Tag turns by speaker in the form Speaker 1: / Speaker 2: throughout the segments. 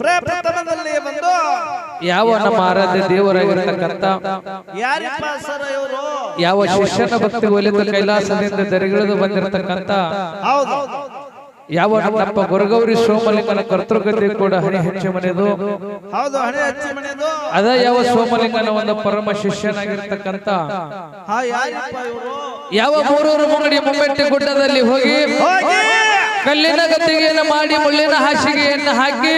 Speaker 1: ಪ್ರಪ್ರಥಮದಲ್ಲಿ ಬಂದು
Speaker 2: ಯಾವ ನಮ್ಮ ಆರಾಧ್ಯ
Speaker 1: ದೇವರಾಗಿರತಕ್ಕಂತ
Speaker 2: ಯಾವ ಶಿಷ್ಯನ ಭಕ್ತಿ ಒಲಿದ ಕೈಲಾಸದಿಂದ ದರಿಗಿಳಿದು ಬಂದಿರತಕ್ಕಂತ
Speaker 1: ಹೌದು.
Speaker 2: ಯಾವ ನಮ್ಮ ಗುರುಗೌರಿ ಸೋಮಲಿಂಗನ ಕರ್ತೃಗತಿ ಕೂಡ ಹಣಿ ಹೆಚ್ಚು
Speaker 1: ಮನೆಯದು
Speaker 2: ಅದ ಯಾವ ಸೋಮಲಿಂಗನ ಒಂದು ಪರಮ
Speaker 1: ಶಿಷ್ಯನಾಗಿರ್ತಕ್ಕಂತ
Speaker 2: ಯಾವ ಮೂರೂರು ಮುಂಗಡಿ ಮುಂಬೆಟ್ಟಿ ಗುಡ್ಡದಲ್ಲಿ ಹೋಗಿ. ಕಲ್ಲಿನ ಗದ್ದಿಗೆಯನ್ನು ಮಾಡಿ ಮುಳ್ಳಿನ ಹಾಸಿಗೆಯನ್ನು ಹಾಕಿ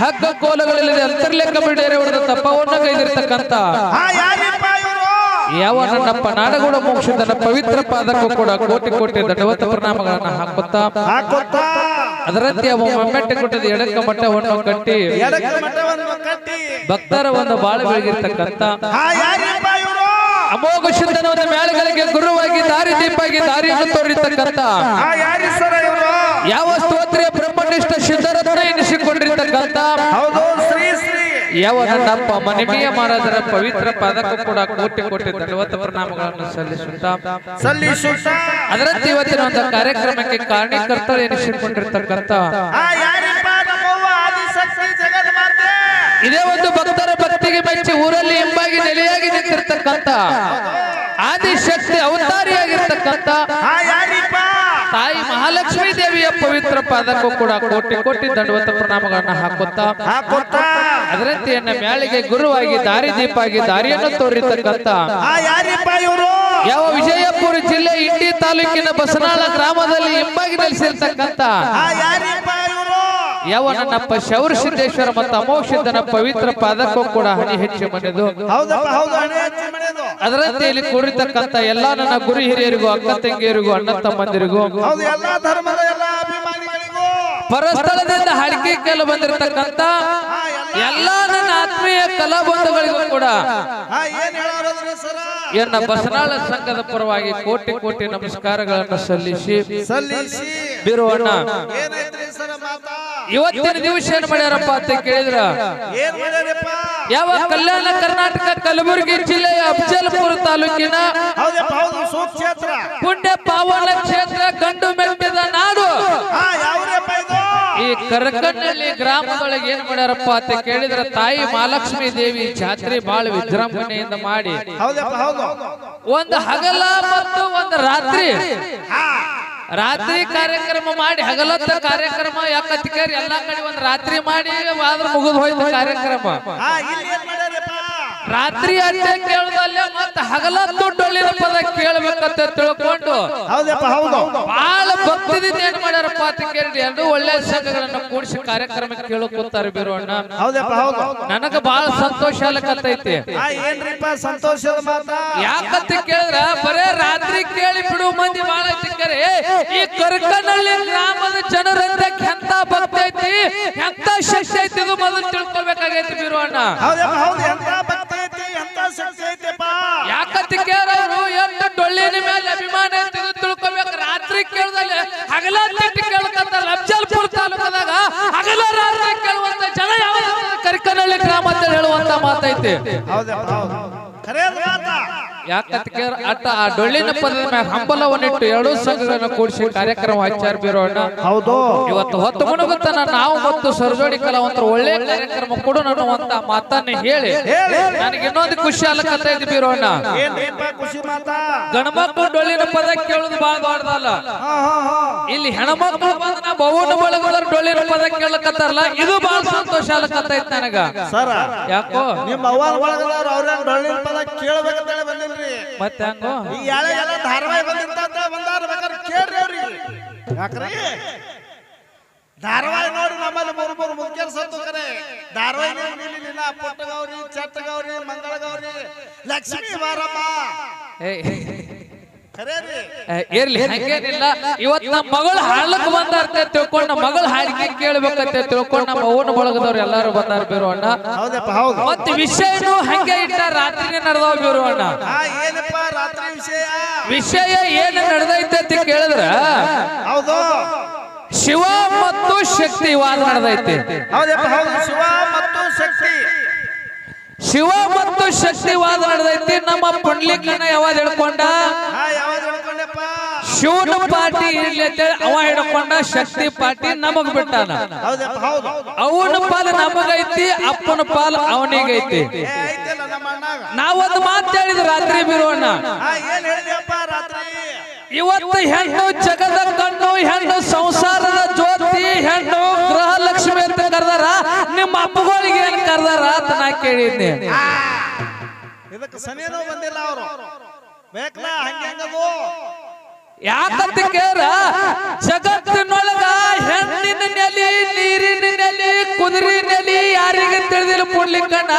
Speaker 2: ಹಗ್ಗ ಕೋಲಗಳಲ್ಲಿ ಅಂತರ್ಲೆಕ್ಕ ಬಿಡೇರೆ ಹೊಡೆದ ತಪ್ಪವನ್ನು
Speaker 1: ಕೈದಿರ್ತಕ್ಕಂತ
Speaker 2: ಯಾವ ನನ್ನಪ್ಪ ನಾಡಗೌಡ ಮೋಕ್ಷದನ ಪವಿತ್ರ ಪಾದಕ್ಕೂ ಕೂಡ ಕೋಟಿ ಕೋಟಿ ದಟವತ ಪರಿಣಾಮಗಳನ್ನು ಹಾಕುತ್ತಾ?
Speaker 1: ಹಾಕುತ್ತಾ?
Speaker 2: ಅದರಂತೆ ಮೆಮ್ಮೆಟ್ಟೆ ಮೊಮ್ಮೆಟ್ಟೆ ಕೊಟ್ಟದ ಎಡಕ್ಕ ಮಟ್ಟವನ್ನು ಕಟ್ಟಿ
Speaker 1: ಎಡಕ್ಕೆ ಮಠವನ್ನು ಕಟ್ಟಿ
Speaker 2: ಭಕ್ತರ ಒಂದು ಬಾಳ ಬೆಳಗಿರ್ತಕ್ಕಂಥ ಅಮೋಘ ಶುದ್ಧನಾದ ಮೇಳಗಳಿಗೆ ಗುರುವಾಗಿ ದಾರಿ ದೀಪಾಗಿ ದಾರಿಯನ್ನು
Speaker 1: ತೋರಿತಕ್ಕಂತ
Speaker 2: ಯಾವ ಸ್ತೋತ್ರಿಯ ಬ್ರಹ್ಮನಿಷ್ಠ ಶುದ್ಧರತ್ನ ಎನಿಸಿಕೊಂಡಿರ್ತಕ್ಕಂಥ
Speaker 1: ಶ್ರೀ
Speaker 2: ಯಾವ ನನ್ನಪ್ಪ ಮನಿಮೆಯ ಮಹಾರಾಜರ ಪವಿತ್ರ ಪದಕ್ಕೂ ಕೂಡ ಕೋಟಿ ಕೋಟಿ ಧನ್ಯವಾದ ಪ್ರಣಾಮಗಳನ್ನು ಸಲ್ಲಿಸುತ್ತಾ
Speaker 1: ಸಲ್ಲಿಸುತ್ತಾ.
Speaker 2: ಅದರಂತೆ ಇವತ್ತಿನ ಒಂದು ಕಾರ್ಯಕ್ರಮಕ್ಕೆ ಕಾರಣೀಕರ್ತರು ಎನಿಸಿಕೊಂಡಿರ್ತಕ್ಕಂಥ
Speaker 1: ಜಗನ್ಮಾತೆ?
Speaker 2: ಇದೇ ಒಂದು ಭಕ್ತರ ಬೆಚ್ಚಿ ಊರಲ್ಲಿ ಹಿಂಬಾಗಿ ನೆಲೆಯಾಗಿ ನಿಂತಿರ್ತಕ್ಕಂತ ಆದಿಶಕ್ತಿ
Speaker 1: ಅವತಾರಿಯಾಗಿರ್ತಕ್ಕಂತ
Speaker 2: ತಾಯಿ ಮಹಾಲಕ್ಷ್ಮೀ ದೇವಿಯ ಪವಿತ್ರ ಪಾದಕ್ಕೂ ಕೂಡ ಕೋಟಿ ಕೋಟಿ ದಂಡವತ ಪ್ರಣಾಮಗಳನ್ನ ಹಾಕುತ್ತಾ ಅದರಂತೆಯನ್ನ ಮ್ಯಾಳಿಗೆ ಗುರುವಾಗಿ ದಾರಿ ದೀಪಾಗಿ ದಾರಿಯನ್ನು
Speaker 1: ತೋರಿತಕ್ಕಂತ
Speaker 2: ಯಾವ ವಿಜಯಪುರ ಜಿಲ್ಲೆ ಇಂಡಿ ತಾಲೂಕಿನ ಬಸನಾಳ ಗ್ರಾಮದಲ್ಲಿ ಹಿಂಬಾಗಿ
Speaker 1: ನೆಲೆಸಿರ್ತಕ್ಕಂತ
Speaker 2: ಯಾವ ನನ್ನಪ್ಪ ಶೌರ ಸಿದ್ದೇಶ್ವರ ಮತ್ತು ಅಮೋಷದನ ಪವಿತ್ರ ಪಾದಕ್ಕೂ ಕೂಡ ಹಣಿ ಹೆಚ್ಚು ಮನೆದು. ಅದರಂತೆ ಇಲ್ಲಿ ಕೂಡಿರ್ತಕ್ಕಂಥ ಎಲ್ಲಾ ನನ್ನ ಗುರು ಹಿರಿಯರಿಗೂ ಅಕ್ಕ ತಂಗಿಯರಿಗೂ ಅಣ್ಣ ತಮ್ಮಂದಿರಿಗೂ ಪರಸ್ಥಳದಿಂದ ಹಡಿಕೆ ಕೆಲ ಬಂದಿರತಕ್ಕಂಥ ಎಲ್ಲಾ ನನ್ನ ಆತ್ಮೀಯ ಕಲಾಬಂಧುಗಳಿಗೂ ಕೂಡ. ಎನ್ನ ಬಸನಾಳ ಸಂಘದ ಪರವಾಗಿ ಕೋಟಿ ಕೋಟಿ ನಮಸ್ಕಾರಗಳನ್ನು ಸಲ್ಲಿಸಿ.
Speaker 1: ಸಲ್ಲಿಸಿ.
Speaker 2: ಬಿರುವಣ್ಣ.
Speaker 1: ಏನೈತ್ರಿ ಸರ ಮಾತಾ?
Speaker 2: ಇವತ್ತಿನ ದಿವಸ ಏನ್ ಮಾಡ್ಯಾರಪ್ಪ ಅಂತ ಕೇಳಿದ್ರ?
Speaker 1: ಏನ್ ಮಾಡ್ಯಾರಪ್ಪ?
Speaker 2: ಯಾವ ಕಲ್ಯಾಣ ಕರ್ನಾಟಕ ಕಲಬುರಗಿ ಜಿಲ್ಲೆಯ ಅಫಜಲ್ಪುರ ತಾಲೂಕಿನ
Speaker 1: ಹೌದಪ್ಪ ಹೌದು ಸುಕ್ಷೇತ್ರ
Speaker 2: ಪುಣ್ಯ ಪಾವನ ಕ್ಷೇತ್ರ ಗಂಡು ಮೆಟ್ಟಿದ ನಾಡು. ಈ ಕರಕನಹಳ್ಳಿ ಗ್ರಾಮದೊಳಗೆ ಏನ್ ಮಾಡ್ಯಾರಪ್ಪ ಅಂತ ಕೇಳಿದ್ರ? ತಾಯಿ ಮಹಾಲಕ್ಷ್ಮಿ ದೇವಿ ಜಾತ್ರೆ ಬಹಳ ವಿಜೃಂಭಣೆಯಿಂದ ಮಾಡಿ.
Speaker 1: ಹೌದಪ್ಪ ಹೌದು.
Speaker 2: ಒಂದು ಹಗಲ ಮತ್ತು ಒಂದು ರಾತ್ರಿ. ರಾತ್ರಿ ಕಾರ್ಯಕ್ರಮ ಮಾಡಿ ಹಗಲತ್ತ ಕಾರ್ಯಕ್ರಮ ಯಾಕೆ ಎಲ್ಲಾ ಕಡೆ ಒಂದು ರಾತ್ರಿ ಮಾಡಿ, ಆದ್ರೂ ಮುಗಿದು ಹೋಯ್ತು ಕಾರ್ಯಕ್ರಮ
Speaker 1: ಹಾ ಇಲ್ಲಿ ಏನ್ ಮಾಡ್ಯಾರಪ್ಪ
Speaker 2: ರಾತ್ರಿ ಅಂತ ಕೇಳದಲ್ಲೇ ಮತ್ತೆ ಹಗಲ ಡೊಳ್ಳಿನ ಪದ ಕೇಳ್ಬೇಕಂತ ತಿಳ್ಕೊಂಡು.
Speaker 1: ಹೌದಪ್ಪ ಹೌದು.
Speaker 2: ಬಹಳ ಭಕ್ತಿದಿಂದ ಏನ್ ಮಾಡ್ಯಾರಪ್ಪ ಅಂತ ಕೇಳಿ ಎರಡು ಒಳ್ಳೆ ಸಂಘಗಳನ್ನ ಕೂಡಿಸಿ ಕಾರ್ಯಕ್ರಮ ಕೇಳಕೋತಾರೆ ಬೀರೋಣ್ಣ
Speaker 1: ಹೌದಪ್ಪ ಹೌದು.
Speaker 2: ನನಗ ಬಹಳ ಸಂತೋಷ ಆಗತೈತಿ
Speaker 1: ಹಾ ಏನ್ರಿಪ್ಪ ಸಂತೋಷದ ಮಾತಾ?
Speaker 2: ಯಾಕಂತ ಕೇಳಿದ್ರ ಬರೇ ರಾತ್ರಿ ಕೇಳಿ ಬಿಡು ಮಂದಿ ಬಹಳ ಸಿಕ್ಕರೆ ಈ ಕರ್ಕನಹಳ್ಳಿ ಗ್ರಾಮದ ಜನರಂತೆ ಎಂತ ಭಕ್ತೈತಿ ಐತಿ? ಎಂತ ಶಕ್ತಿ ಐತಿ ಇದು ಮೊದಲು ತಿಳ್ಕೊಳ್ಬೇಕಾಗೈತಿ ಬೀರೋಣ್ಣ
Speaker 1: ಹೌದಪ್ಪ ಹೌದು. ಎಂತ ಭಕ್ತಿ ಶಕ್ತಿ ಐತಿಪ್ಪ
Speaker 2: ಯಾಕಂತ ಕೇಳೋರು ಎಷ್ಟು ಡೊಳ್ಳಿನ ಮೇಲೆ ಅಭಿಮಾನ ಐತಿ ಇದು ತಿಳ್ಕೊಬೇಕು. ರಾತ್ರಿ ಕೇಳ್ದಲ್ಲಿ ಹಗಲ ತಿಟ್ಟು ಕೇಳ್ಕಂತ ಲಬ್ಜಲ್ಪುರ ತಾಲೂಕದಾಗ ಹಗಲ ರಾತ್ರಿ ಕೇಳುವಂತ ಜನ ಯಾವ ಕರಿಕನಹಳ್ಳಿ ಗ್ರಾಮ ಅಂತ ಹೇಳುವಂತ ಮಾತೈತಿ.
Speaker 1: ಹೌದಪ್ಪ ಹೌದು.
Speaker 2: ಯಾಕಂತ ಕೇಳ ಅಟ್ಟ ಆ ಡೊಳ್ಳಿನ ಪದದ ಮ್ಯಾಗ ಹಂಬಲವನ್ನಿಟ್ಟು ಎರಡು ಸಂಘಗಳನ್ನು ಕೂಡಿಸಿ ಕಾರ್ಯಕ್ರಮ ಆಚಾರ ಬೀರೋಣ
Speaker 1: ಹೌದು.
Speaker 2: ಇವತ್ತು ಹೊತ್ತು ಮುಣಗುತ್ತಾನ ನಾವು ಮತ್ತು ಸರ್ಜೋಡಿ ಕಲಾವಂತರು ಒಳ್ಳೆ ಕಾರ್ಯಕ್ರಮ ಕೊಡು ಅನ್ನುವಂತ ಮಾತನ್ನ ಹೇಳಿ ನನಗೆ ಇನ್ನೊಂದು ಖುಷಿ ಬೀರೋಣ
Speaker 1: ಏನ್ರಿಪ್ಪ ಖುಷಿ ಮಾತಾ?
Speaker 2: ಗಣಮಕ್ಕಳು ಡೊಳ್ಳಿನ ಪದ ಕೇಳುದು ಬಾಳ ದೊಡ್ಡದಲ್ಲ.
Speaker 1: ಹಾ ಹಾ ಹಾ.
Speaker 2: ಇಲ್ಲಿ ಹೆಣ್ಮಕ್ಳು ಬಂದ ಬಳಗೋದ್ರ ಡೊಳ್ಳಿನ ಪದ ಕೇಳಕತ್ತಾರಲ್ಲ ಇದು ಬಹಳ ಸಂತೋಷ ಅಲ್ಲಕತ್ತೈತಿ ನನಗ.
Speaker 1: ಸರ
Speaker 2: ಯಾಕೋ?
Speaker 1: ನಿಮ್ಮ ಅವ್ವ ಒಳಗದವ್ರು ಅವ್ರ ಡೊಳ್ಳಿನ ಪದ ಕೇಳಬೇಕಂತ ಹೇಳಿ ಬಂದಿಲ್ರಿ
Speaker 2: ಮತ್ತೆ ಹಂಗೋ?
Speaker 1: ಈ ಎಳೆ ಎಲ್ಲ ಧಾರಾವಾಹಿ ಬಂದಿರ್ತಂತ ಬಂದಾರ ಬೇಕಾದ್ರೆ ಕೇಳ್ರಿ ಅವ್ರಿಗೆ. ಯಾಕ್ರಿ? ಧಾರಾವಾಹಿ ನೋಡಿ ನಮ್ಮಲ್ಲಿ ಮೂರು ಮೂರು ಮುಖ್ಯರು ಸತ್ತು ಕರೆ. ಧಾರಾವಾಹಿ ನಿಲ್ಲಿಲ್ಲ ಪುಟ್ಟಗೌರಿ ಚಟ್ಟಗೌರಿ ಮಂಗಳಗೌರಿ ಲಕ್ಷ್ಮೀ ಬಾರಮ್ಮ
Speaker 2: ಏ, ಏ, ಇರ್ಲಿ ಹಂಗೇನಿಲ್ಲ. ಇವತ್ ನಮ್ಮ ಮಗಳು ಹಾಡಕ್ ಬಂದಾರ ತಿಳ್ಕೊಂಡ್ ನಮ್ಮ ಮಗಳ ಹಾಡಿಕೆ ಕೇಳ್ಬೇಕಂತ ತಿಳ್ಕೊಂಡ್ ನಮ್ಮ ಅವನ ಬಳಗದವ್ರು ಎಲ್ಲಾರು ಬಂದಾರ ಬೀರು ಅಣ್ಣ.
Speaker 1: ಹೌದಪ್ಪ ಹೌದು.
Speaker 2: ಮತ್ ವಿಷಯನು ಹಂಗೆ ಇಟ್ಟ ರಾತ್ರಿನೇ ನಡೆದವ ಬೀರು ಅಣ್ಣ.
Speaker 1: ಹಾ ಏನಪ್ಪ ರಾತ್ರಿ ವಿಷಯ?
Speaker 2: ವಿಷಯ ಏನ್ ನಡೆದೈತೆ ಅಂತ ಕೇಳಿದ್ರ?
Speaker 1: ಹೌದು.
Speaker 2: ಶಿವ ಮತ್ತು ಶಕ್ತಿ ಇವಾಗ ನಡೆದೈತೆ.
Speaker 1: ಹೌದಪ್ಪ ಹೌದು. ಶಿವ ಮತ್ತು ಶಕ್ತಿ.
Speaker 2: ಶಿವ ಮತ್ತು ಶಕ್ತಿವಾದ ನಡೆದೈತಿ. ನಮ್ಮ ಪುಂಡ್ಲಿಕ್ಕನ ಯಾವಾಗ
Speaker 1: ಹಿಡ್ಕೊಂಡ
Speaker 2: ಶಿವನ ಪಾಟಿ ಇರ್ಲಿ ಅಂತೇಳಿ ಅವ ಹಿಡ್ಕೊಂಡ ಶಕ್ತಿ ಪಾರ್ಟಿ ನಮಗ್ ಬಿಟ್ಟಾನ. ಅವನ ಪಾಲ್ ನಮಗೈತಿ ಅಪ್ಪನ ಪಾಲ್ ಅವನಿಗೈತಿ. ನಾವೊಂದು ಮಾತು ಹೇಳಿದ್ ರಾತ್ರಿ ಬಿರೋಣ ಇವತ್ತು ಹೆಣ್ಣು ಜಗದ ಕಣ್ಣು ಹೆಣ್ಣು ಸಂಸಾರದ ನಿಮ್ಮ ಅಪ್ಪಗೋರಿಗೆ ಏನ್ ಕರ್ದಾರ ಅಂತ ನಾ ಕೇಳಿದ್ನಿ.
Speaker 1: ಇದಕ್ಕೆ ಸನಿನೂ ಬಂದಿಲ್ಲ ಅವರು. ಬೇಕಲ್ಲ ಹಂಗೆ
Speaker 2: ಯಾಕಂತ ಕೇಳ ಜಗತ್ತಿನೊಳಗ ಹೆಣ್ಣಿನ ನೆಲಿ ನೀರಿನ ನೆಲಿ ಕುದುರೆ ನೆಲಿ ಯಾರಿಗೆ ತಿಳಿದಿಲ್ಲ ಪುಡ್ಲಿಕ್ಕಣ್ಣ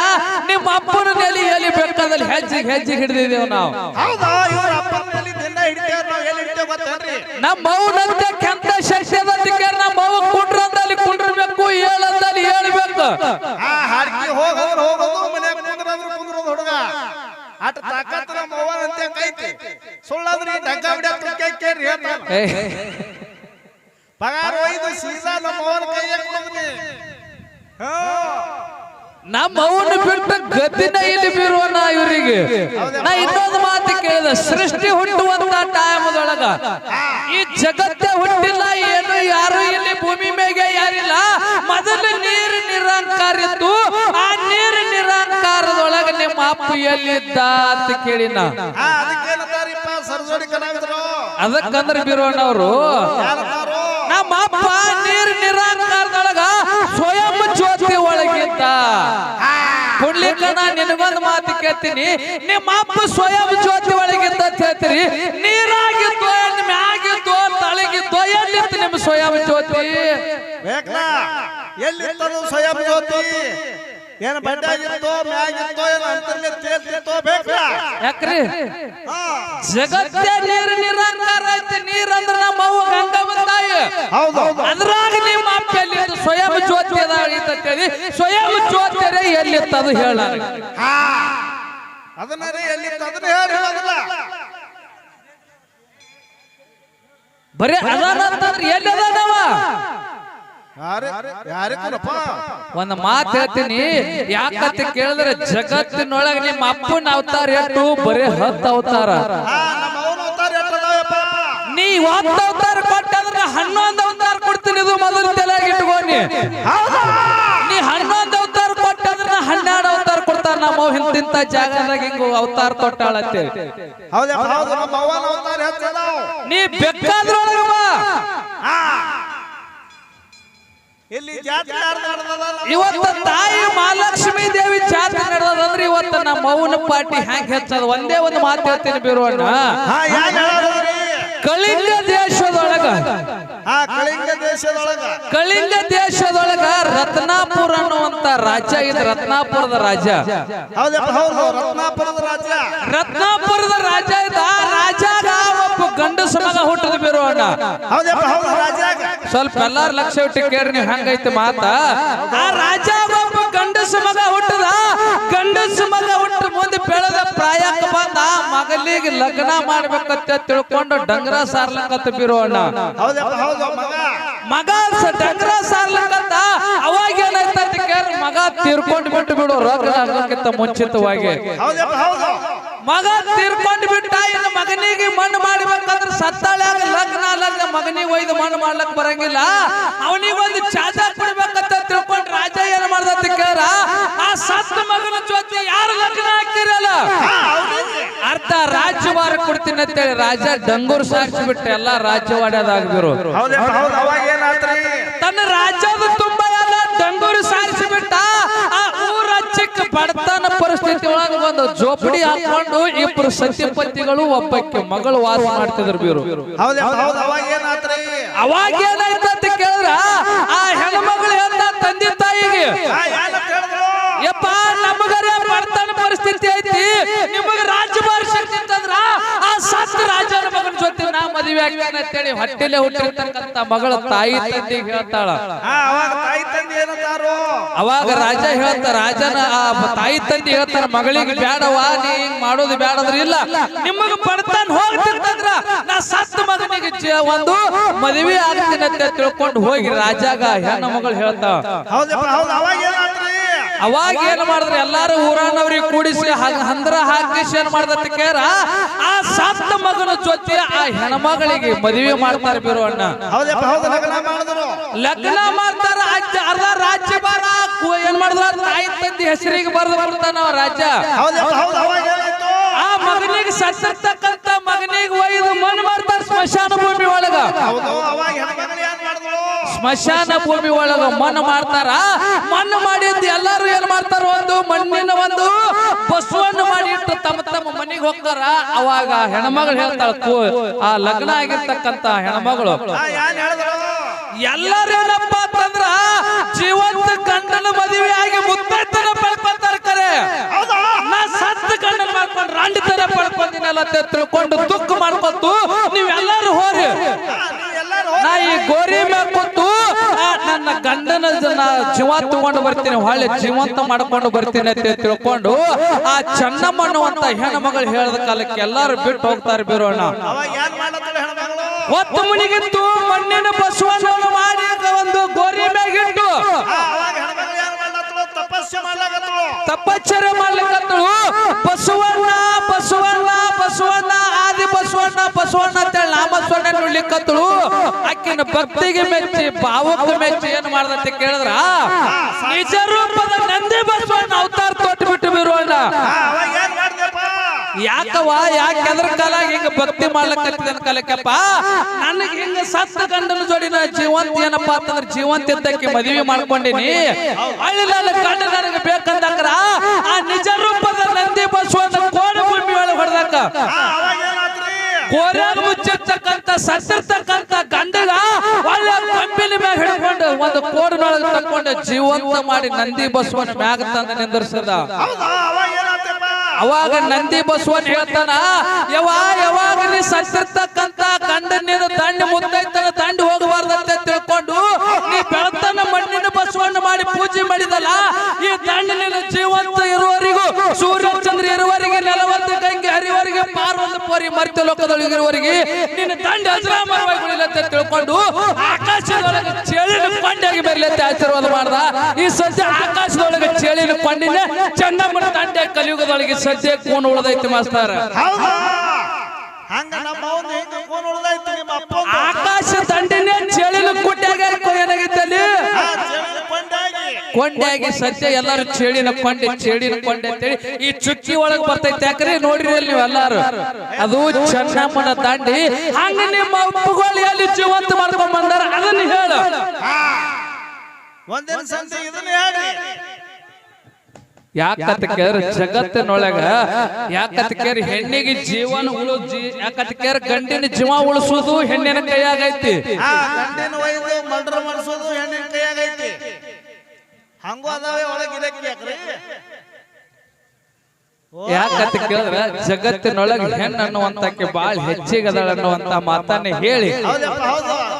Speaker 2: ನಿಮ್ಮ ಅಪ್ಪನ ನೆಲಿ ಎಲ್ಲಿ ಬೇಕಾದಲ್ಲಿ ಹೆಜ್ಜೆಗೆ ಹೆಜ್ಜೆ ಹಿಡಿದಿದ್ದೇವೆ ನಾವು.
Speaker 1: ಹೌದಾ? ಇವ್ರ ಅಪ್ಪನಲ್ಲಿ ದಿನ ಹಿಡಿತೇವ್ರ ನಾವು ಎಲ್ಲಿ ಹಿಡಿತೇವ್ ಗೊತ್ತೇನ್ರಿ?
Speaker 2: ನಮ್ಮ ಮೌನಂತ ಕೆಂತ ಕೇರ ಕೇಳ ನಮ್ಮ ಮೌ ಕುಂಡ್ರಂದಲ್ಲಿ ಕುಂಡ್ರಬೇಕು ಹೇಳಂದಲ್ಲಿ ಹೇಳ್ಬೇಕು
Speaker 1: ಆ ಹಾಡ್ಕಿ ಹೋಗೋದ್ರ ಹೋಗೋದು ಮನ್ಯಾಗ ಕುಂದ್ರಂದ್ರ ಕುಂದ್ರೋದು ಹುಡುಗ. ಅಟ್ ತಾಕತ್ ನಮ್ಮ ಅವ್ವನ ಅಂತ ಕೈತಿ ಸುಳ್ಳಾದ್ರಿ ಡಂಗ ಬಿಡ ಕೇರಿ
Speaker 2: ಏ,
Speaker 1: ಪಗಾರ ಒಯ್ದು ಸೀದಾ ನಮ್ಮ ಅವ್ವನ ಕೈಯಾಗ ಕೊಡ್ತೀನಿ. ಹಾ.
Speaker 2: ನಮ್ಮ ಅವನು ಬಿಟ್ಟ ಗದ್ದಿನ ಇಲ್ಲಿ ಬೀರುವನ ಇವರಿಗೆ. ನಾ ಇನ್ನೊಂದು ಮಾತು ಕೇಳಿದ ಸೃಷ್ಟಿ ಹುಟ್ಟುವಂತ ಟೈಮದೊಳಗ ಈ ಜಗತ್ತೇ ಹುಟ್ಟಿಲ್ಲ ಏನು ಯಾರು ಇಲ್ಲಿ ಭೂಮಿ ಮೇಲೆ ಯಾರಿಲ್ಲ. ಮೊದಲು ನೀರು ನಿರಂಕಾರ ಇತ್ತು. ಆ ನೀರು ನಿರಂಕಾರದೊಳಗ ನಿಮ್ಮ ಅಪ್ಪ ಎಲ್ಲಿದ್ದ ಅಂತ ಕೇಳಿನ ಅದಕ್ಕಂದ್ರೆ ಬೀರೋಣವ್ರು
Speaker 1: ಯಾರಂತಾರು
Speaker 2: ಪುಣ್ಲಿಕ್ಕ ನಿನಗೊಂದು ಮಾತು ಕೇಳ್ತೀನಿ. ನಿಮ್ಮ ಅಪ್ಪ ಸ್ವಯಂ ಜ್ಯೋತಿ ಒಳಗಿದ್ದ ಹೇಳ್ತೀರಿ ನೀರಾಗಿದ್ದೋ ಮ್ಯಾಗಿದ್ದೋ ತಳಗಿದ್ದೋ ಎಲ್ಲಿತ್ತು ನಿಮ್ಮ ಸ್ವಯಂ ಜ್ಯೋತಿ?
Speaker 1: ಎಲ್ಲಿತ್ತದು ಸ್ವಯಂ ಜ್ಯೋತಿ? ಏನ್ ಬಡ್ಡಾಗಿತ್ತೋ ಮ್ಯಾಗಿತ್ತೋ ಏನ್ ಅಂತರ್ಗ ತೇಲ್ತಿತ್ತೋ ಬೇಕಲ್ಲ
Speaker 2: ಯಾಕ್ರಿ? ಜಗತ್ತೇ ನೀರು ನಿರಂತರ ಐತಿ. ನೀರಂದ್ರ ನಮ್ಮ ಗಂಗಮ್ಮ ತಾಯಿ
Speaker 1: ಹೌದು.
Speaker 2: ಅದ್ರಾಗ ಸ್ವಯಂ ಎಲ್ಲಿತ್ತದು ಹೇಳ
Speaker 1: ಅದನ್ನ ಅದನ್ನ
Speaker 2: ಬರೀ ಅದಾನಂತಂದ್ರೆ ಎಲ್ಲಿ ಅದಾನವ?
Speaker 1: ಯಾರೇ ಯಾರಿಗಪ್ಪ
Speaker 2: ಒಂದ್ ಮಾತು ಹೇಳ್ತೀನಿ. ಯಾಕಂತ ಕೇಳಿದ್ರೆ ಜಗತ್ತಿನೊಳಗೆ ನಿಮ್ಮ ಅಪ್ಪನ ಅವತಾರ ಎಷ್ಟು ಬರೀ ಹತ್ತು ಅವತಾರ. ನೀ ಅವತಾರ ಕೊಟ್ಟಂದ್ರೆ ಹನ್ನೊಂದು ಅವತಾರ ಇದು ಮೊದಲು ತಲೆಯಾಗಿ ಇಟ್ಕೊಂಡಿ ನೀ ಹನ್ನೊಂದು ಅವತಾರ ಕೊಟ್ಟಂದ್ರೆ ನಾ ಹನ್ನೆರಡು ಅವತಾರ ಕೊಡ್ತಾರ ನಮ್ಮ ಇಂತಿಂತ ಜಾಗದಾಗ ಹಿಂಗ ಅವತಾರ ತೊಟ್ಟಾಳತ್ತೆ
Speaker 1: ಅಂತೇಳಿ
Speaker 2: ನೀ
Speaker 1: ಬೆಕ್ಕಾದ್ರೊಳಗ
Speaker 2: ಇವತ್ತು ತಾಯಿ ಮಹಾಲಕ್ಷ್ಮಿ ದೇವಿ ಜಾತ್ರೆ ನಡೆದಂದ್ರೆ ಇವತ್ತು ನಮ್ಮ ಮೌನ ಪಾರ್ಟಿ ಹ್ಯಾಂಗ್ ಹೆಚ್ಚದ? ಒಂದೇ ಒಂದು ಮಾತು ಹೇಳ್ತೀನಿ ಬೀರೋಣ ಕಳಿಂಗ ದೇಶದೊಳಗ
Speaker 1: ಹಾ ಕಳಿಂಗ ದೇಶದೊಳಗ.
Speaker 2: ಕಳಿಂಗ ದೇಶದೊಳಗ ರತ್ನಾಪುರ ಅನ್ನುವಂತ ರಾಜ್ಯ ಇದು ರತ್ನಾಪುರದ ರಾಜ
Speaker 1: ಹೌದಪ್ಪ ಹೌದು ರತ್ನಾಪುರದ ರಾಜ
Speaker 2: ರತ್ನಾಪುರದ ರಾಜ ಇದ್ದ ಆ ರಾಜಾಗ ಒಬ್ಬ ಗಂಡಸ ಮಗ ಹುಟ್ಟದ ಬಿರುವಣ್ಣ.
Speaker 1: ಹೌದಪ್ಪ ಹೌದು ರಾಜ್ಯಾಗ.
Speaker 2: ಸ್ವಲ್ಪ ಎಲ್ಲಾರು ಲಕ್ಷ ಇಟ್ಟು ಕೇಳ್ರಿ ನೀವು ಹೆಂಗೈತಿ ಮಾತಾ. ಆ ರಾಜ ಮುಂದೆ ಬೆಳೆದ ಪ್ರಾಯಕ್ಕ ಬಂದ ಮಗಲಿಗೆ ಲಗ್ನ ಮಾಡ್ಬೇಕಂತ ತಿಳ್ಕೊಂಡು ಡಂಗ್ರ ಸಾರ್ಲಕತ್ತ ಬಿರೋಣ
Speaker 1: ಮಗ.
Speaker 2: ಡಂಗ್ರ ಸಾರ್ಲಕತ್ತ ಅವಾಗ ಏನಾಯ್ತಂತ ಕೇಳಿ ಮಗ ತೀರ್ಕೊಂಡು ಬಿಟ್ಟು ಬಿಡು ರಗ್ನಕ್ಕಿಂತ ಆಗಕ್ಕಿಂತ ಮುಂಚಿತವಾಗಿ. ಮಗ ತೀರ್ಕೊಂಡು ಬಿಟ್ಟ ಇನ್ನು ಮಗನಿಗೆ ಮಣ್ಣು ಮಾಡ್ಬೇಕಂದ್ರೆ ಸತ್ತಾಳ್ಯಾಗ ಲಗ್ನ ಲಗ್ನ ಮಗನಿಗೆ ಒಯ್ದು ಮಣ್ಣು ಮಾಡ್ಲಕ್ ಬರಂಗಿಲ್ಲ. ಅವನಿಗೆ ಒಂದು ಚಾದ ಕೊಡ್ಬೇಕಂತ ರಾಜ ಏನ್ ಮಾಡ್ದತ್ತ ಕೇಳ? ಆ ಸತ್ತ ಮಗನ ಜೊತೆ ಯಾರು ಲಗ್ನ ಆಗ್ತಿರಲ್ಲ? ಅರ್ಧ ರಾಜ್ಯವಾರ ಕೊಡ್ತೀನಿ ಅಂತೇಳಿ ರಾಜ ಡಂಗೂರ್ ಸಾಕ್ಷಿ ಬಿಟ್ಟು ಎಲ್ಲಾ
Speaker 1: ಏನಾತ್ರಿ?
Speaker 2: ತನ್ನ ರಾಜ್ಯದ ತುಂಬ ಎಲ್ಲ ಡಂಗೂರು ಸಾರಿಸಿ ಬಿಟ್ಟ ಆ ಊರ ಚಿಕ್ಕ ಬಡತನ ಪರಿಸ್ಥಿತಿ ಒಳಗೆ ಒಂದು ಜೋಪಡಿ ಹಾಕೊಂಡು ಇಬ್ರು ಸತ್ಯಪತಿಗಳು ಒಬ್ಬಕ್ಕೆ ಮಗಳು ವಾಸ ಮಾಡ್ತಿದ್ರು ಬೀರು.
Speaker 1: ಅವಾಗ
Speaker 2: ಏನಾಯ್ತು ಅಂತ ಕೇಳಿದ್ರ? ತಂದೆ ತಾಯಿಗೆ
Speaker 1: ಹಾ ಏನಂತ ಹೇಳಿದ್ರು
Speaker 2: ಯಪ್ಪ ನಮಗರ ಬಡತನ ಪರಿಸ್ಥಿತಿ ಐತಿ ನಿಮಗ ರಾಜ್ಯಭಾರ ಶಕ್ತಿ ಅಂತಂದ್ರ ಆ ಸತ್ ರಾಜನ ಮಗನ ಜೊತೆ ನಾ ಮದುವೆ ಅಂತೇಳಿ ಹೊಟ್ಟೆಲೆ ಹುಟ್ಟಿರ್ತಕ್ಕಂತ ಮಗಳ ತಾಯಿ ತಂದೆ ಹೇಳ್ತಾಳ.
Speaker 1: ಅವಾಗ
Speaker 2: ರಾಜ ಹೇಳ್ತ ರಾಜನ ಆ ತಾಯಿ ತಂದೆ ಹೇಳ್ತಾರ ಮಗಳಿಗೆ ಬೇಡವಾ ನೀ ಹಿಂಗ್ ಮಾಡೋದು ಬೇಡದ್ರ ಇಲ್ಲ. ನಿಮಗ ಬಡತನ ಹೋಗ್ತಿರ್ತಂದ್ರ ನಾ ಸತ್ತ ಮಗನಿಗೆ ಒಂದು ಮದುವೆ ಆಗ್ತೀನಿ ಅಂತ ತಿಳ್ಕೊಂಡು ಹೋಗಿ ರಾಜಾಗ ಹೆಣ್ಣು ಮಗಳು ಹೇಳ್ತಾವ
Speaker 1: ಅವಾಗ
Speaker 2: ಏನ್ ಮಾಡಿದ್ರೆ ಎಲ್ಲಾರು ಊರಾನವ್ರಿಗೆ ಕೂಡಿಸಿ ಹಂದ್ರ ಹಾಕಿ ಏನ್ ಮಾಡ್ದತ್ತ ಕೇರ ಆ ಸತ್ತ ಮಗನ ಜೊತೆ ಆ ಹೆಣ್ಮಗಳಿಗೆ ಮದುವೆ ಮಾಡ್ತಾರೆ ಬೀರು ಅಣ್ಣ.
Speaker 1: ಹೌದಪ್ಪ ಹೌದು ಲಗ್ನ ಮಾಡಿದ್ರು.
Speaker 2: ಲಗ್ನ ಮಾಡ್ತಾರ ಅಜ್ಜ ಅರ್ಧ ರಾಜ್ಯ ಬಾರ ಏನ್ ಮಾಡಿದ್ರ? ತಾಯಿ ತಂದೆ ಹೆಸರಿಗೆ ಬರ್ದು ಬರ್ತಾನ ರಾಜ್ಯ.
Speaker 1: ಹೌದಪ್ಪ ಹೌದು ಅವಾಗ ಏನಾಯ್ತು
Speaker 2: ಆ ಮಗನಿಗೆ ಸತ್ತಿರ್ತಕ್ಕಂತ ಮಗನಿಗೆ ಒಯ್ದು ಮಣ್ಣು ಮಾಡ್ತಾರ ಸ್ಮಶಾನ ಭೂಮಿ ಒಳಗ
Speaker 1: ಹೌದು ಅವಾಗ ಹೆಣ್ಮಗಳು ಏನ್ ಮಾಡಿದ್ರು
Speaker 2: ಸ್ಮಶಾನ ಭೂಮಿ ಒಳಗ ಮಣ್ಣು ಮಾಡ್ತಾರ. ಮಣ್ಣು ಮಾಡಿದ್ದು ಎಲ್ಲಾರು ಏನ್ ಮಾಡ್ತಾರ ಒಂದು ಮಣ್ಣಿನ ಒಂದು ಬಸವಣ್ಣ ಮಾಡಿ ಇಟ್ಟು ತಮ್ಮ ತಮ್ಮ ಮನೆಗೆ ಹೋಗ್ತಾರ. ಅವಾಗ ಹೆಣ್ಮಗಳು ಹೇಳ್ತಾಳ ಆ ಲಗ್ನ ಆಗಿರ್ತಕ್ಕಂತ ಹೆಣ್ಮಗಳು
Speaker 1: ಆ, ಏನ್ ಹೇಳಿದ್ರು
Speaker 2: ಎಲ್ಲಾರು ಏನಪ್ಪ ಅಂತಂದ್ರ ಜೀವಂತ ಗಂಡನ ಮದುವೆ ಆಗಿ ಮುತ್ತೈತನ ಪಡ್ಕೊಂತಾರ ಕರೆ. ನಾ ಸತ್ತ ಗಂಡನ ಮಾಡ್ಕೊಂಡು ರಾಂಡಿತನ ಪಡ್ಕೊಂಡಿನಲ್ಲ ಅಂತ ತಿಳ್ಕೊಂಡು ದುಃಖ ಮಾಡ್ಕೊತು. ನೀವೆಲ್ಲರೂ ಹೋರಿ. ನಾ ಈ ಗೋರಿ ಮೇಲೆ ಗಂಡನ ಜನ ಜೀವ ತಗೊಂಡು ಬರ್ತೀನಿ ಹೊಳ್ಳಿ ಜೀವಂತ ಮಾಡ್ಕೊಂಡು ಬರ್ತೀನಿ ಅಂತ ತಿಳ್ಕೊಂಡು ಆ ಚೆನ್ನಮ್ಮ ಅನ್ನುವಂತ ಹೆಣ್ಣು ಮಗಳು ಹೇಳದ ಕಾಲಕ್ಕೆ ಎಲ್ಲಾರು ಬಿಟ್ಟು ಹೋಗ್ತಾರೆ ಬಿರೋಣ ಒತ್ತು ಮುನಿಗಿತ್ತು ಮಣ್ಣಿನ ಬಸವಣ್ಣವನ್ನು ಮಾಡಿ ಒಂದು ಗೋರಿ ಮ್ಯಾಗಿಟ್ಟು ತಪಶ್ಚರ್ಯ ಮಾಡ್ಲಿಕ್ಕತ್ತಳು ಬಸವಣ್ಣ ಬಸವಣ್ಣ ಬಸವಣ್ಣ ಆದಿ ಬಸವಣ್ಣ ಬಸವಣ್ಣ ಅಂತೇಳಿ ನಾಮಸ್ವಣ್ಣ ನೋಡ್ಲಿಕ್ಕತ್ತಳು ಆಕಿನ ಭಕ್ತಿಗೆ ಮೆಚ್ಚಿ ಭಾವಕ್ಕೆ ಮೆಚ್ಚಿ ಏನ್ ಮಾಡ್ದಂತೆ ಕೇಳಿದ್ರ? ನಿಜ ರೂಪದ ನಂದಿ ಬಸವಣ್ಣ ಅವತಾರ ತೊಟ್ಟು ಬಿಟ್ಟು
Speaker 1: ಏನ್
Speaker 2: ಯಾಕವ ಯಾಕೆ ಎದ್ರ ಕಾಲ ಹಿಂಗ ಭಕ್ತಿ ಮಾಡ್ಲಕತ್ತಿದ ಕಾಲಕ್ಕಪ್ಪ ನನಗೆ ಹಿಂಗ ಸತ್ತ ಗಂಡನ ಜೋಡಿ ನಾ ಜೀವಂತ ಏನಪ್ಪ ಅಂತಂದ್ರೆ ಜೀವಂತ ಇದ್ದಕ್ಕೆ ಮದುವೆ ಮಾಡ್ಕೊಂಡಿನಿ. ಅಲ್ಲಿ ನನ್ನ ಗಂಡ ನನಗೆ ಬೇಕಂದಾಕ್ರ ಆ ನಿಜ ರೂಪದ ನಂದಿ ಬಸವಣ್ಣ ಕೋಡ ಭೂಮಿ ಒಳಗೆ ಹೊಡೆದಾಕ.
Speaker 1: ಆ, ಅವಾಗ ಏನಾತ್ರಿ
Speaker 2: ಕೋರ್ಯಾಗ ಸತ್ತಿರ್ತಕ್ಕಂತ ಗಂಡಗ ಒಳ್ಳೆ ಕಂಬಿನ ಮ್ಯಾಗ ಹಿಡ್ಕೊಂಡು ಒಂದು ಕೋಡಿನೊಳಗೆ ತಕ್ಕೊಂಡು ಜೀವಂತ ಮಾಡಿ ನಂದಿ ಬಸವನ ಮ್ಯಾಗ ತಂದ ನಿಂದಿರ್ಸದ.
Speaker 1: ಅವಾಗ
Speaker 2: ನಂದಿ ಬಸವನ್ ಹೇಳ್ತಾನ ಯಾವ ಯಾವಾಗ ನೀ ಸತ್ತಿರ್ತಕ್ಕಂತ ಗಂಡನಿಂದ ದಂಡ ಮುತ್ತೈತನ ದಂಡ ಹೋಗಬಾರ್ದಂತ ಮರ್ತ್ಯ ಲೋಕದೊಳಗಿರುವವರೆಗೆ ನಿನ್ನ ದಂಡ ಅಜರಾಮರವಾಗಿ ತಿಳ್ಕೊಂಡು ಆಕಾಶದೊಳಗೆ ಚೇಳಿನ ಕೊಂಡಾಗಿ ಬರಲತ್ತೆ ಆಶೀರ್ವಾದ ಮಾಡ್ದ. ಈ ಸದ್ಯ ಆಕಾಶದೊಳಗೆ ಚೇಳಿನ ಕೊಂಡಿನ ಚಂದಮ್ಮನ ದಂಡೆ ಕಲಿಯುಗದೊಳಗೆ ಸದ್ಯ ಕೋಣ ಉಳದೈತೆ ಮಾಸ್ತಾರ. ಕೊಂಡ್ಯಾಗಿ ಸತ್ಯ ಎಲ್ಲಾರು ಚೇಳಿನ ಕೊಂಡೆ ಚೇಳಿನ ಕೊಂಡೆ ಅಂತೇಳಿ ಈ ಚುಕ್ಕಿ ಒಳಗ್ ಬರ್ತೈತೆ ಯಾಕ್ರಿ? ನೋಡ್ರಿ ಅಲ್ಲಿ ನೀವು ಎಲ್ಲಾರು. ಅದು ಚನ್ನಮ್ಮನ ದಾಂಡಿ. ಹಂಗ ನಿಮ್ಮ ಅಪ್ಪಗಳು ಎಲ್ಲಿ ಜೀವಂತ ಮಾಡ್ಕೊಂಡ್ ಬಂದಾರ ಅದನ್ನ ಹೇಳ.
Speaker 1: ಒಂದಿನ ಸಂತೆ ಇದನ್ನ ಹೇಳಿ.
Speaker 2: ಯಾಕಂತ ಕೇಳಿದ್ರೆ ಜಗತ್ತಿನೊಳಗ? ಯಾಕತ್ ಕೇರ್ ಹೆಣ್ಣಿಗೆ ಜೀವನ ಉಳಿಸಿ ಯಾಕತ್ ಕೇರ್ ಗಂಡಿನ ಜೀವ ಉಳಿಸೋದು ಹೆಣ್ಣಿನ ಕೈಯಾಗೈತಿ.
Speaker 1: ಗಂಡಿನ ಒಯ್ದು ಮರ್ಡರ್ ಮಾಡಿಸೋದು ಹೆಣ್ಣಿನ ಕೈಯಾಗೈತಿ ಹಂಗೂ ಅದಾವೆ ಒಳಗೆ ಇದಕ್ಕೆ ಯಾಕ್ರಿ
Speaker 2: ಯಾಕಂತ ಕೇಳಿದ್ರೆ ಜಗತ್ತಿನೊಳಗ ಹೆಣ್ಣು ಅನ್ನುವಂತಕ್ಕೆ ಬಾಳ ಹೆಚ್ಚಿಗೆ ಅದಾಳ ಅನ್ನುವಂತ ಮಾತನ್ನ ಹೇಳಿ.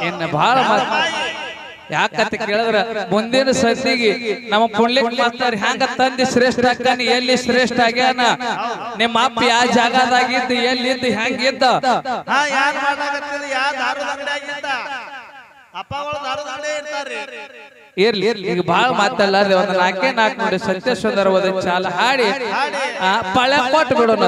Speaker 2: ಇನ್ನು ಬಹಳ ಮಾತು ಯಾಕಂತ ಕೇಳಿದ್ರ ಮುಂದಿನ ಸದ್ದಿಗೆ ನಮ್ಮ ಪುಣ್ಯಕ್ ಮಾಸ್ತಾರ ಹ್ಯಾಂಗ ತಂದಿ ಶ್ರೇಷ್ಠ ಆಗ್ತಾನೆ ಎಲ್ಲಿ ಶ್ರೇಷ್ಠ ಆಗ್ಯಾನ? ನಿಮ್ಮ ಅಪ್ಪ ಯಾವ ಜಾಗದಾಗಿದ್ದು ಎಲ್ಲಿದ್ದ ಹೆಂಗಿದ್ದ
Speaker 1: ಹಾ ದಾರು ಮಾಡಾಕತ್ತಿದ ಯಾ
Speaker 2: ಇರ್ಲಿ ಇರ್ಲಿ ಈಗ ಬಹಳ ಮಾತಲ್ಲ ಒಂದು ನಾಲ್ಕೇ ನಾಲ್ಕು ನೋಡಿ ಸತ್ಯ ಸುಂದರವಾದ ಚಾಲ ಹಾಡಿ. ಆ, ಪಳೆ ಕೊಟ್ಟು ಬಿಡೋಣ